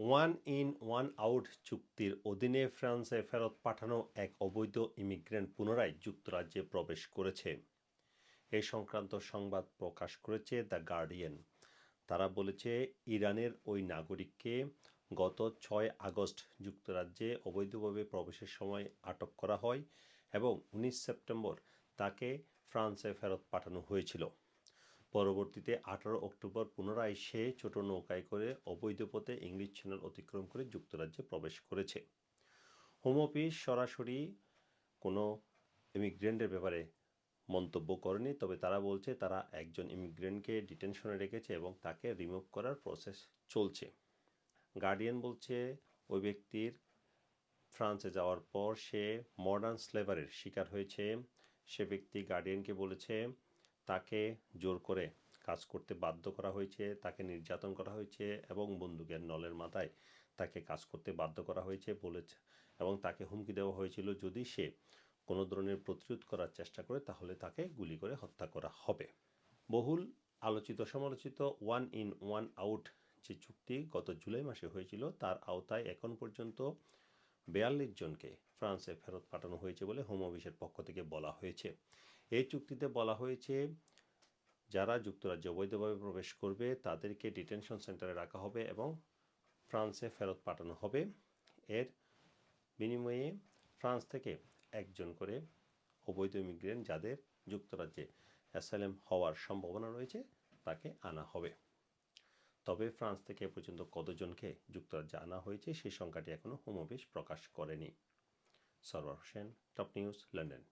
One in, one out চুক্তির অধীনে ফ্রান্সে ফেরত পাঠানো এক অবৈধ ইমিগ্রেন্ট পুনরায় যুক্তরাজ্যে প্রবেশ করেছে। এ সংক্রান্ত সংবাদ প্রকাশ করেছে দ্য গার্ডিয়ান। তারা বলেছে, ইরানের ওই নাগরিককে গত ছয় আগস্ট যুক্তরাজ্যে অবৈধভাবে প্রবেশের সময় আটক করা হয় এবং উনিশ সেপ্টেম্বর তাকে ফ্রান্সে ফেরত পাঠানো হয়েছিল। পরবর্তীতে আঠারো অক্টোবর পুনরায় সে ছোট নৌকায় করে অবৈধ পথে ইংলিশ চ্যানেল অতিক্রম করে যুক্তরাজ্যে প্রবেশ করেছে। হোম অফিস সরাসরি কোনো ইমিগ্রেন্টের ব্যাপারে মন্তব্য করেনি, তবে তারা বলছে তারা একজন ইমিগ্রেন্টকে ডিটেনশনে রেখেছে এবং তাকে রিমুভ করার প্রসেস চলছে। গার্ডিয়ান বলছে, ওই ব্যক্তির ফ্রান্সে যাওয়ার পর সে মডার্ন স্লেভারের শিকার হয়েছে। সে ব্যক্তি গার্ডিয়ানকে বলেছে তাকে জোর করে কাজ করতে বাধ্য করা হয়েছে, তাকে নির্যাতন করা হয়েছে এবং বন্দুকের নলের মাথায় তাকে কাজ করতে বাধ্য করা হয়েছে বলেছে এবং তাকে হুমকি দেওয়া হয়েছিল যদি সে কোনো ধরনের প্রতিরোধ করার চেষ্টা করে তাহলে তাকে গুলি করে হত্যা করা হবে। বহুল আলোচিত সমালোচিত ওয়ান ইন, ওয়ান আউট যে চুক্তি গত জুলাই মাসে হয়েছিল তার আওতায় এখন পর্যন্ত বেয়াল্লিশ জনকে ফ্রান্সে ফেরত পাঠানো হয়েছে বলে হোম অফিসের পক্ষ থেকে বলা হয়েছে। এই চুক্তিতে বলা হয়েছে, যারা যুক্তরাজ্যে অবৈধভাবে প্রবেশ করবে, তাদেরকে ডিটেনশন সেন্টারে রাখা হবে এবং ফ্রান্সে ফেরত পাঠানো হবে। এর বিনিময়ে ফ্রান্স থেকে একজন করে অবৈধ ইমিগ্রেন্ট যাদের যুক্তরাজ্যে অ্যাসাইলেম হওয়ার সম্ভাবনা রয়েছে, তাকে আনা হবে। তবে ফ্রান্স থেকে পর্যন্ত কতজনকে যুক্তরাজ্যে আনা হয়েছে সেই সংখ্যাটি এখনও হোম অফিস প্রকাশ করেনি। Sarwar Hossain, top news, London.